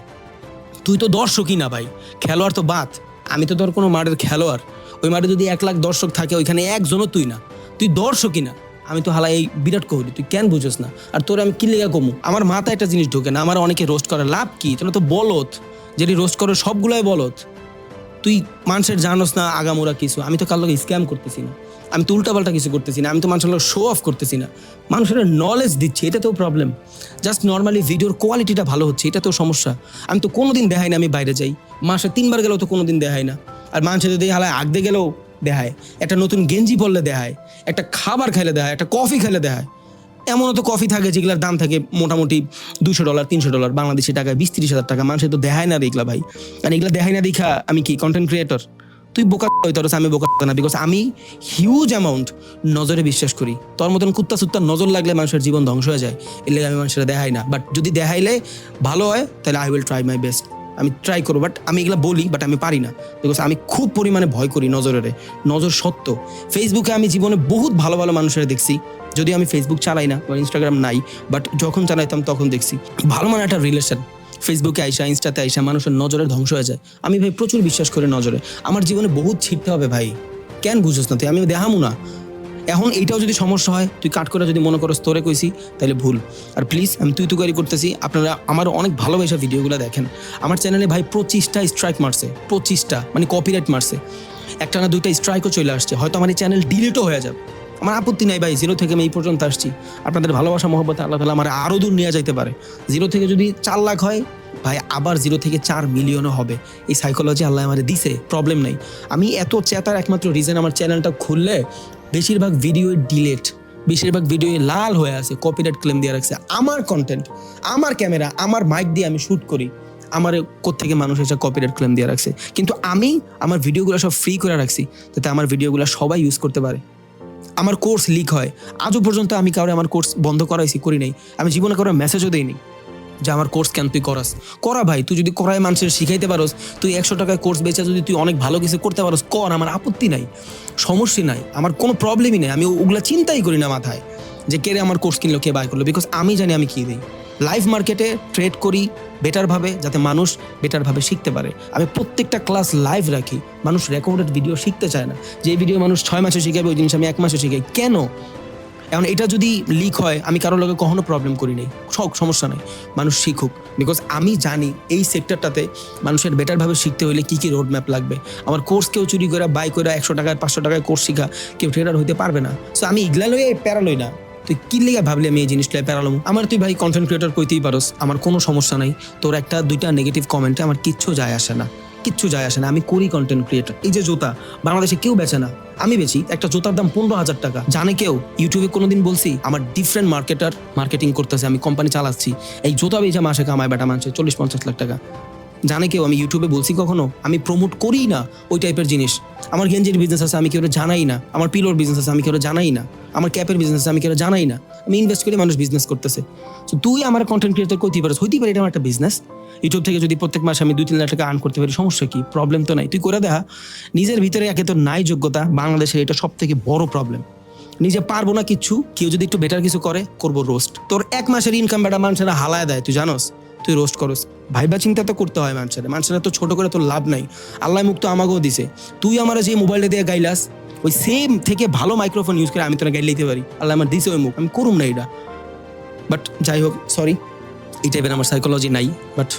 তুই তো দর্শকই না ভাই, খেলোয়াড় তো বাদ। আমি তো তোর কোনো মাঠের খেলোয়াড়। ওই মাঠে যদি এক লাখ দর্শক থাকে, ওইখানে একজনও তুই না। তুই দর্শকই না। আমি তো হালা এই বিরাট কোহলি, তুই কেন বুঝোস না? আর তোর আমি কি লেগা কমু? আমার মাথায় একটা জিনিস ঢোকে না, আমার অনেকে রোস্ট করে, লাভ কি? তোরা তো বলত। যেটি রোস্ট করে সবগুলোই বলত। তুই মানুষের জানোস না, আগামোরা কিছু। আমি তো কার লোক স্ক্যাম করতেছি না। আমি তো উল্টাপাল্টা কিছু করতেছি না, আমি তো মানুষের শো অফ করতেছি না। মানুষের নলেজ দিচ্ছি এটা তো প্রবলেম জাস্ট নর্মালি ভিডিওর কোয়ালিটিটা ভালো হচ্ছে এটা তো সমস্যা। আমি তো কোনোদিন দেখাই না আমি বাইরে যাই। মাসে তিনবার গেলেও তো কোনোদিন দেখাই না। আর মানুষের যদি হালায় আগতে গেলেও দেখায়, একটা নতুন গেঞ্জি পরলে দেখায়, একটা খাবার খাইলে দেখায়, একটা কফি খাইলে দেখায়, এমনও তো কফি থাকে যেগুলোর দাম থাকে মোটামুটি দুশো ডলার তিনশো ডলার বাংলাদেশি টাকায় বিশ তিরিশ হাজার টাকা। মানুষের তো দেখায় না দেখলা ভাই। আর এগুলো দেখায় না দেখা আমি কি কন্টেন্ট ক্রিয়েটর তুই বোকা হইতে আমি বোকা না বিকজ আমি হিউজ অ্যামাউন্ট নজরে বিশ্বাস করি। তোর মতন কুত্তা সুত্তার নজর লাগলে মানুষের জীবন ধ্বংস হয়ে যায়, এর লেগে আমি মানুষের দেখাই না। বাট যদি দেখাইলে ভালো হয়, তাহলে I will try my best আমি ট্রাই করব বাট আমি এগুলো বলি বাট আমি পারি না বিকজ আমি খুব পরিমাণে ভয় করি নজরের। নজর সত্য। ফেসবুকে আমি জীবনে বহুত ভালো ভালো মানুষের দেখছি। যদি আমি ফেসবুক চালাই না বা ইনস্টাগ্রাম নাই বাট যখন চালাইতাম তখন দেখছি। ভালো মানে একটা রিলেশন ফেসবুকে আইসা ইনস্টাতে আইসা মানুষের নজরে ধ্বংস হয়ে যায়। আমি ভাই প্রচুর বিশ্বাস করি নজরে। আমার জীবনে বহুত ছিটতে হবে ভাই। কেন বুঝোস না তুই? আমি দেখামু না। এখন এইটাও যদি সমস্যা হয়, তুই কাট করে যদি মনে করো তোরে কইছি তাহলে ভুল। আর প্লিজ আমি তুই তুকারি করতেছি। আপনারা আমার অনেক ভালোবাসা ভিডিওগুলো দেখেন। আমার চ্যানেলে ভাই পঁচিশটা স্ট্রাইক মারছে। পঁচিশটা মানে কপিরাইট মারছে। একটা না দুইটা স্ট্রাইকও চলে আসছে। হয়তো আমার এই চ্যানেল ডিলিটও হয়ে যাবে। আমার আপত্তি নাই ভাই জিরো থেকে আমি এই পর্যন্ত আসছি। আপনাদের ভালোবাসা, মহব্বত আল্লাহ তালা আমার আরও দূর নিয়ে যাইতে পারে। জিরো থেকে যদি চার লাখ হয়, ভাই, আবার জিরো থেকে চার মিলিয়নও হবে। এই সাইকোলজি আল্লাহ আমার দিছে প্রবলেম নাই। আমি এত চেতার একমাত্র রিজন আমার চ্যানেলটা খুললে বেশিরভাগ ভিডিও ডিলেট বেশিরভাগ ভিডিও লাল হয়ে আছে কপিরাইট ক্লেম দিয়ে রাখছে। আমার কন্টেন্ট আমার ক্যামেরা আমার মাইক দিয়ে আমি শ্যুট করি। আমার কোথেকে মানুষ এসে কপিরাইট ক্লেম দিয়ে রাখছে? কিন্তু আমি আমার ভিডিওগুলো সব ফ্রি করে রাখছি, যাতে আমার ভিডিওগুলো সবাই ইউজ করতে পারে। আমার কোর্স লিক হয়। আজও পর্যন্ত আমি কারও আমার কোর্স বন্ধ করাইছি, করি নাই। আমি জীবনে কারও মেসেজও দিইনি যে আমার কোর্স কেন তুই করাস। করা ভাই, তুই যদি করায় মানুষের শিখাইতে পারোস, তুই একশো টাকায় কোর্স বেচে যদি তুই অনেক ভালো কিছু করতে পারোস, কর, আমার আপত্তি নাই, সমস্যা নাই, আমার কোনো প্রবলেমই নাই। আমি ওগুলা চিন্তাই করি না মাথায় যে কে আমার কোর্স কিনলো, কে বাই করল বিকজ আমি জানি আমি কী দিই। লাইভ মার্কেটে ট্রেড করি বেটারভাবে যাতে মানুষ বেটারভাবে শিখতে পারে। আমি প্রত্যেকটা ক্লাস লাইভ রাখি, মানুষ রেকর্ডেড ভিডিও শিখতে চায় না। যে ভিডিও মানুষ ছয় মাসে শিখাবে, ওই জিনিস আমি এক মাসে শিখাই। কেন? এখন এটা যদি লিক হয়, আমি কারোর লগে কখনো প্রবলেম করি নাই। সব সমস্যা নাই। মানুষ শিখুক। বিকজ আমি জানি এই সেক্টরটাতে মানুষের বেটারভাবে শিখতে হলে কী কী রোড ম্যাপ লাগবে। আমার কোর্স কেউ চুরি করে বাই করে, একশো টাকায়, পাঁচশো টাকায় কোর্স শিখা, কেউ ট্রেডার হইতে পারবে না। সো আমি ইগলা লই না। তুই কি লিগা ভাবলি আমি এই জিনিসটা প্যারালাম আমার তুই ভাই কন্টেন্ট ক্রিয়েটর কইতেই পারোস, আমার কোনো সমস্যা নাই। তোর একটা, দুইটা নেগেটিভ কমেন্টে আমার কিচ্ছু যায় আসে না। কিচ্ছু যায় আসে না। আমি করি কন্টেন্ট ক্রিয়েটর এই যে জুতা, বাংলাদেশে কেউ বেচে না। আমি বেচি একটা জুতার দাম পনেরো হাজার টাকা। জানে কেউ? ইউটিউবে কোনোদিন বলছি, আমার ডিফারেন্ট মার্কেটার মার্কেটিং করতেছে, আমি কোম্পানি চালাচ্ছি। এই জুতা বেচা মাসে কামায় বেটা মানছে চল্লিশ পঞ্চাশ লাখ টাকা। জানে কেউ? আমি ইউটিউবে বলছি কখনো? আমি প্রমোট করি না ওই টাইপের জিনিস। আমার গেঞ্জির বিজনেস আছে, আমি কেউ জানাই না। আমার পিলোর বিজনেস আছে, আমি কেউ জানাই না। আমার ক্যাপের বিজনেস আমি কেউ জানাই না। আমি ইনভেস্ট করে মানুষ বিজনেস করতেছে। তো তুই আমার কন্টেন্ট ক্রিয়েটর করতে পারিস? হইতে পারে এটা আমার একটা বিজনেস ইউটিউব থেকে যদি প্রত্যেক মাসে আমি দুই তিন লাখ টাকা আর্ন করতে পারি, সমস্যা কি? প্রবলেম তো নাই। তুই করে দেখা, নিজের ভিতরে একে তো নাই যোগ্যতা, বাংলাদেশের এটা সব থেকে বড় প্রবলেম নিজে পারব না কিছু, কেউ যদি একটু বেটার কিছু করে, করব রোস্ট তোর এক মাসের ইনকাম বেটা মানুষেরা হালায় দেয়, তুই জানোস? তুই রোস্ট করস। ভাইবা চিন্তা তো করতে হয় মানুষের মানুষের তো ছোট করে তোর লাভ নাই। আল্লাহ মুক্ত আমাকেও দিছে। তুই আমার যে মোবাইলটা দিয়ে গাইলাস, ওই সেম থেকে ভালো মাইক্রোফোন ইউজ করে আমি তোরা গাইলে দিতে পারি। আল্লাহ আমার দিছে ওই মুখ। আমি করুম না এটা। বাট যাই হোক সরি এই টাইপের আমার সাইকোলজি নাই বাট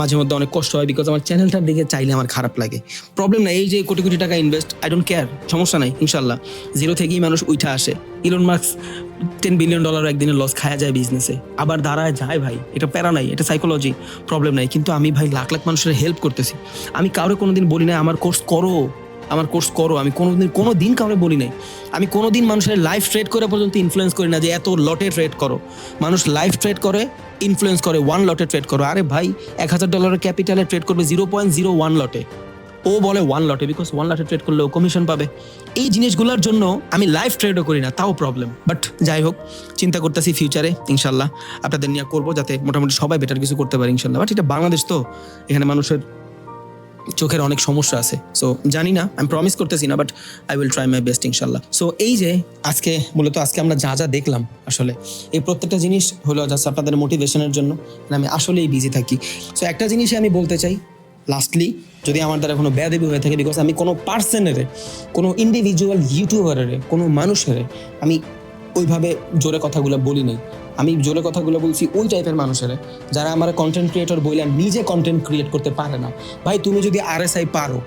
মাঝে মধ্যে অনেক কষ্ট হয় বিকজ আমার চ্যানেলটার দিকে চাইলে আমার খারাপ লাগে। প্রবলেম নাই, এই যে কোটি কোটি টাকা ইনভেস্ট আই ডোন্ট কেয়ার সমস্যা নাই ইনশাল্লাহ জিরো থেকেই মানুষ উঠে আসে। Elon Musk ten billion dollar একদিনে লস খায়া যায় বিজনেসে আবার দাঁড়ায় যায় ভাই, এটা প্যারা নাই, এটা সাইকোলজি প্রবলেম নাই। কিন্তু আমি ভাই লাখ লাখ মানুষের হেল্প করতেছি। আমি কাউরে কোনোদিন বলি না আমার কোর্স করো। আমার কোর্স করো, আমি কোনোদিন কোনো দিন কাউরে বলি নাই। আমি কোনো দিন মানুষের লাইফ ট্রেড করে পর্যন্ত ইনফ্লুয়েন্স করি না যে এত লটে ট্রেড করো। মানুষ লাইফ ট্রেড করে ইনফ্লুয়েন্স করে ওয়ান লটে ট্রেড করো। আরে ভাই, এক হাজার ডলারের ক্যাপিটালে ট্রেড করবে জিরো পয়েন্ট জিরো ওয়ান লটে ও বলে ওয়ান লটে বিকজ ওয়ান লটে ট্রেড করলে ও কমিশন পাবে। এই জিনিসগুলোর জন্য আমি লাইফ ট্রেডও করি না, তাও প্রবলেম বাট যাই হোক, চিন্তা করতেছি ফিউচারে ইনশাল্লাহ। আপনাদের নিয়ে করব যাতে মোটামুটি সবাই বেটার কিছু করতে পারে, ইনশাল্লাহ। বাট এটা বাংলাদেশ তো, এখানে মানুষের চোখের অনেক সমস্যা আছে। সো জানি না, আমি প্রমিস করতেছি না but I will try my best ইনশাল্লাহ সো এই যে আজকে, মূলত আজকে আমরা যা যা দেখলাম আসলে, এই প্রত্যেকটা জিনিস হলো জাস্ট আপনাদের মোটিভেশনের জন্য আমি আসলেই বিজি থাকি। সো একটা জিনিসই আমি বলতে চাই লাস্টলি যদি আমার দ্বারা কোনো ব্যাদেবী হয়ে থাকে বিকজ আমি কোনো পার্সনের কোনো ইন্ডিভিজুয়াল ইউটিউবারের কোনো মানুষের, আমি ওইভাবে জোরে কথাগুলো বলি নাই। আমি জোরে কথাগুলো বলছি ওই টাইপের মানুষেরা, যারা আমার কন্টেন্ট ক্রিয়েটর বললাম নিজে কন্টেন্ট ক্রিয়েট করতে পারে না। ভাই, তুমি যদি আর এস আই পারো,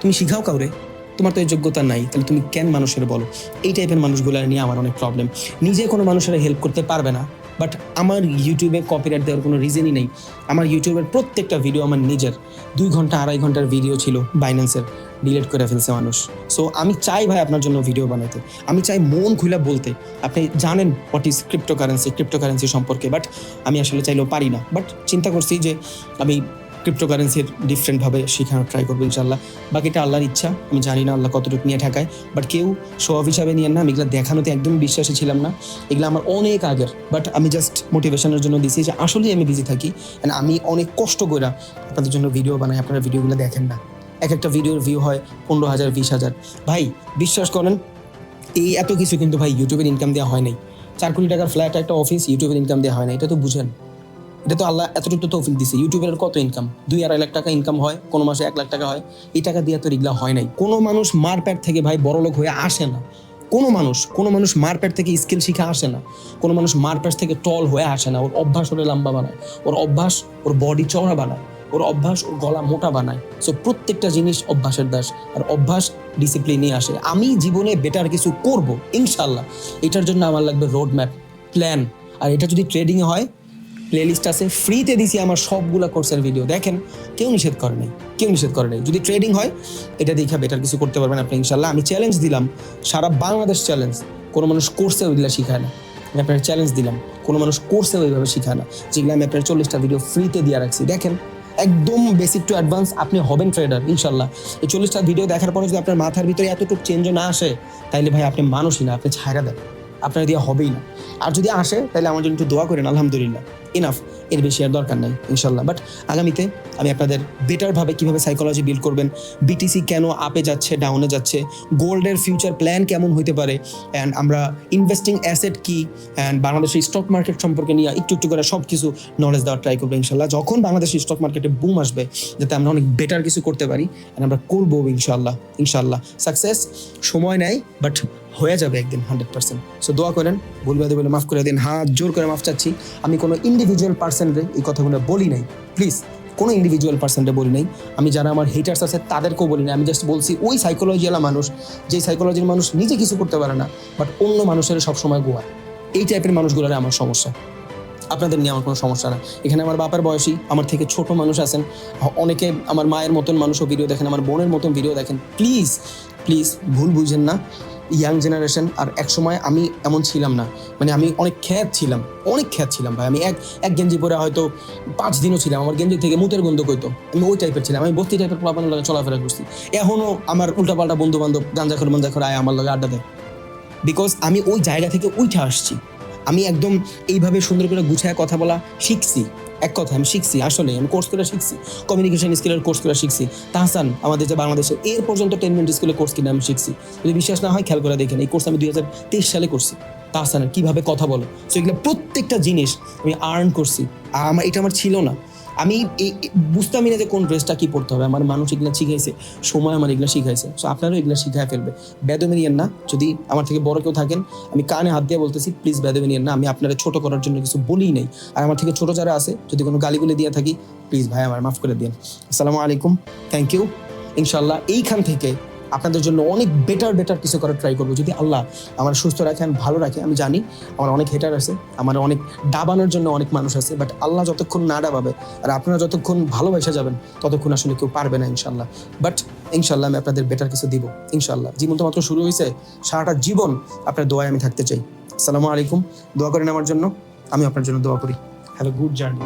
তুমি শিখাও কাউরে? তোমার তো এই যোগ্যতা নাই, তাহলে তুমি কেন মানুষের বলো? এই টাইপের মানুষগুলো নিয়ে আমার অনেক প্রবলেম নিজে কোনো মানুষের হেল্প করতে পারবে না। বাট আমার ইউটিউবে কপিরাইট দেওয়ার কোনো রিজনই নেই। আমার ইউটিউবের প্রত্যেকটা ভিডিও আমার নিজের। দুই ঘণ্টা, আড়াই ঘণ্টার ভিডিও ছিল বাইন্যান্সের ডিলেট করে ফেলছে মানুষ। সো আমি চাই ভাই আপনার জন্য ভিডিও বানাতে আমি চাই মন খুলে বলতে। আপনি জানেন what is cryptocurrency cryptocurrency crypto currency সম্পর্কে বাট আমি আসলে চাইলেও পারি না। বাট চিন্তা করছি যে আমি ক্রিপ্টো কারেন্সির ডিফারেন্টভাবে শেখানোর ট্রাই করব ইনশাল্লাহ বাকিটা আল্লাহর ইচ্ছা, আমি জানি না আল্লাহ কতটুকু নিয়ে ঠাকায় বাট কেউ শো অফ হিসাবে নিয়ে না, আমি এগুলো দেখানোতে একদম বিশ্বাসী ছিলাম না। এগুলো আমার অনেক আগের বাট আমি জাস্ট মোটিভেশনের জন্য দিছি যে আসলেই আমি বিজি থাকি অ্যান্ড আমি অনেক কষ্ট করে আপনাদের জন্য ভিডিও বানাই, আপনারা ভিডিওগুলো দেখেন না। এক একটা ভিডিওর ভিউ হয় পনেরো হাজার, বিশ হাজার। ভাই, বিশ্বাস করেন, এই এত কিছু কিন্তু ভাই ইউটিউবের ইনকাম দেওয়া হয় নাই। চার কোটি টাকার ফ্ল্যাট একটা অফিস ইউটিউবের ইনকাম দেওয়া হয় না এটা তো বুঝেন। এটা তো আল্লাহ এতটুকু তৌফিক দিছে। ইউটিউবের কত ইনকাম দুই আড়াই লাখ টাকা ইনকাম হয়, কোনো মাসে এক লাখ টাকা হয়। এই টাকা দিয়ে তো রিগলা হয় নাই। কোনো মানুষ মারপ্যাট থেকে ভাই বড় লোক হয়ে আসে না। কোনো মানুষ কোনো মানুষ মারপ্যাট থেকে স্কিল শিখে আসে না। কোনো মানুষ মারপ্যাট থেকে টল হয়ে আসে না। ওর অভ্যাস ওরে লম্বা বানায়। ওর অভ্যাস ওর বডি চওড়া বানায়। ওর অভ্যাস ওর গলা মোটা বানায়। সো প্রত্যেকটা জিনিস অভ্যাসের দাস। আর অভ্যাস ডিসিপ্লিনই আসে। আমি জীবনে বেটার কিছু করব ইনশাল্লাহ এটার জন্য আমার লাগবে রোড ম্যাপ প্ল্যান আর এটা যদি ট্রেডিংয়ে হয় প্লেলিস্ট আছে ফ্রিতে দিছি আমার সবগুলা কোর্সের ভিডিও দেখেন, কেউ নিষেধ করে নাই, কেউ নিষেধ করে নাই। যদি ট্রেডিং হয়, এটা দেখে বেটার কিছু করতে পারবেন আপনি ইনশাল্লাহ আমি চ্যালেঞ্জ দিলাম, সারা বাংলাদেশ চ্যালেঞ্জ কোনো মানুষ কোর্সে ওইগুলা শিখায় না। আমি আপনার চ্যালেঞ্জ দিলাম, কোনো মানুষ কোর্সে ওইভাবে শিখায় না। যেগুলো আমি আপনার চল্লিশটা ভিডিও ফ্রিতে দিয়ে রাখছি। দেখেন, একদম বেসিক টু অ্যাডভান্স আপনি হবেন ট্রেডার ইনশাল্লাহ এই চল্লিশটা ভিডিও দেখার পরে যদি আপনার মাথার ভিতরে এতটুকু চেঞ্জও না আসে, তাইলে ভাই আপনি মানুষই না, আপনি ছায়রা দেন। আপনার দিয়ে হবেই না। আর যদি আসে তাহলে আমার জন্য একটু দোয়া করেন, আলহামদুলিল্লাহ। ইনাফ এর বেশি আর দরকার নাই, ইনশাল্লাহ। বাট আগামীতে আমি আপনাদের বেটারভাবে কীভাবে সাইকোলজি বিল্ড করবেন বিটিসি কেন আপে যাচ্ছে ডাউনে যাচ্ছে গোল্ডের ফিউচার প্ল্যান কেমন হইতে পারে অ্যান্ড আমরা ইনভেস্টিং অ্যাসেট কি অ্যান্ড বাংলাদেশের স্টক মার্কেট সম্পর্কে নিয়ে একটু একটু করে সব কিছু নলেজ দেওয়ার ট্রাই করব, ইনশাল্লাহ। যখন বাংলাদেশের স্টক মার্কেটে বুম আসবে, যাতে আমরা অনেক বেটার কিছু করতে পারি অ্যান্ড আমরা করব, ইনশাল্লাহ ইনশাল্লাহ। সাকসেস সময় নেয় বাট হয়ে যাবে একদিন হান্ড্রেড পার্সেন্ট সো দোয়া করেন ভুলবাদে বলে মাফ করে দিন। হাত জোর করে মাফ চাচ্ছি। আমি কোনো ইন্ডিভিজুয়াল পার্সনরে এই কথাগুলো বলি নাই। প্লিজ কোনো ইন্ডিভিজুয়াল পার্সনরে বলি নাই। আমি যারা আমার হেটার্স আছে, তাদেরকেও বলি না আমি জাস্ট বলছি, ওই সাইকোলজিওয়ালা মানুষ, যে সাইকোলজির মানুষ নিজে কিছু করতে পারে না বাট অন্য মানুষের সবসময় গোয়ায়। এই টাইপের মানুষগুলোর আমার সমস্যা। আপনাদের নিয়ে আমার কোনো সমস্যা না। এখানে আমার বাবার বয়সী, আমার থেকে ছোট মানুষ আছেন। অনেকে আমার মায়ের মতন মানুষও ভিডিও দেখেন, আমার বোনের মতন ভিডিও দেখেন। প্লিজ প্লিজ ভুল বুঝেন না। ইয়াং জেনারেশন আর এক সময় আমি এমন ছিলাম না। মানে আমি অনেক খ্যাত ছিলাম, অনেক খ্যাত ছিলাম ভাই। আমি এক এক গেঞ্জি পরে হয়তো পাঁচ দিনও ছিলাম, আমার গেঞ্জি থেকে মুতের গন্ধ কইতো। আমি ওই টাইপের ছিলাম, আমি বস্তি টাইপের পোলাপানের লগে চলাফেরা করছি। এখনও আমার উল্টাপাল্টা বন্ধু বান্ধব গাঞ্জা করে মাঞ্জা করে আয় আমার লগে আড্ডা দেয়। বিকজ আমি ওই জায়গা থেকে উঠে আসছি। আমি একদম এইভাবে সুন্দর করে গুছায় কথা বলা শিখছি। এক কথা আমি শিখছি, আসলে আমি কোর্স করে শিখছি কমিউনিকেশন স্কিলের কোর্স করে শিখছি। তাহসান, আমাদের যে বাংলাদেশের এর পর্যন্ত টেনমেন্ট স্কুলের স্কুলে কোর্স কিনে আমি শিখছি। যদি বিশ্বাস না হয়, খেয়াল করে দেখেন, এই কোর্স আমি দুই হাজার তেইশ সালে করছি। তাহসানের কীভাবে কথা বলো? সো এগুলো প্রত্যেকটা জিনিস আমি আর্ন করছি। আমার এটা আমার ছিল না। আমি এই- বুঝতামই না যে কোন ড্রেসটা কি পড়তে হবে। আমার মানুষ এগুলো শিখাইছে, সময় আমার এগুলো শিখাইছে। সো আপনারাও এগুলো শিখায় ফেলবে। বেদমে নিয়েন না। যদি আমার থেকে বড় কেউ থাকেন, আমি কানে হাত দিয়ে বলতেছি প্লিজ বেদমে নিয়েন না। আমি আপনারা ছোট করার জন্য কিছু বলি নাই। আর আমার থেকে ছোট যারা আছে, যদি কোনো গালিগুলি দিয়ে থাকি প্লিজ ভাই, আমার মাফ করে দিন আসসালামু আলাইকুম। থ্যাংক ইউ ইনশাল্লাহ এইখান থেকে আপনাদের জন্য অনেক বেটার বেটার কিছু করার ট্রাই করব। যদি আল্লাহ আমার সুস্থ রাখেন, ভালো রাখে আমি জানি আমার অনেক হেটার আছে, আমার অনেক ডাবানোর জন্য অনেক মানুষ আছে বাট আল্লাহ যতক্ষণ না ডাবাবে আর আপনারা যতক্ষণ ভালোবাসা যাবেন, ততক্ষণ আসলে কেউ পারবে না ইনশাল্লাহ বাট ইনশাল্লাহ আমি আপনাদের বেটার কিছু দিব ইনশাল্লাহ জীবন তো মাত্র শুরু হয়েছে, সারাটা জীবন আপনার দোয়ায় আমি থাকতে চাই। আসসালামু আলাইকুম, দোয়া করেন আমার জন্য, আমি আপনার জন্য দোয়া করি। Have a good journey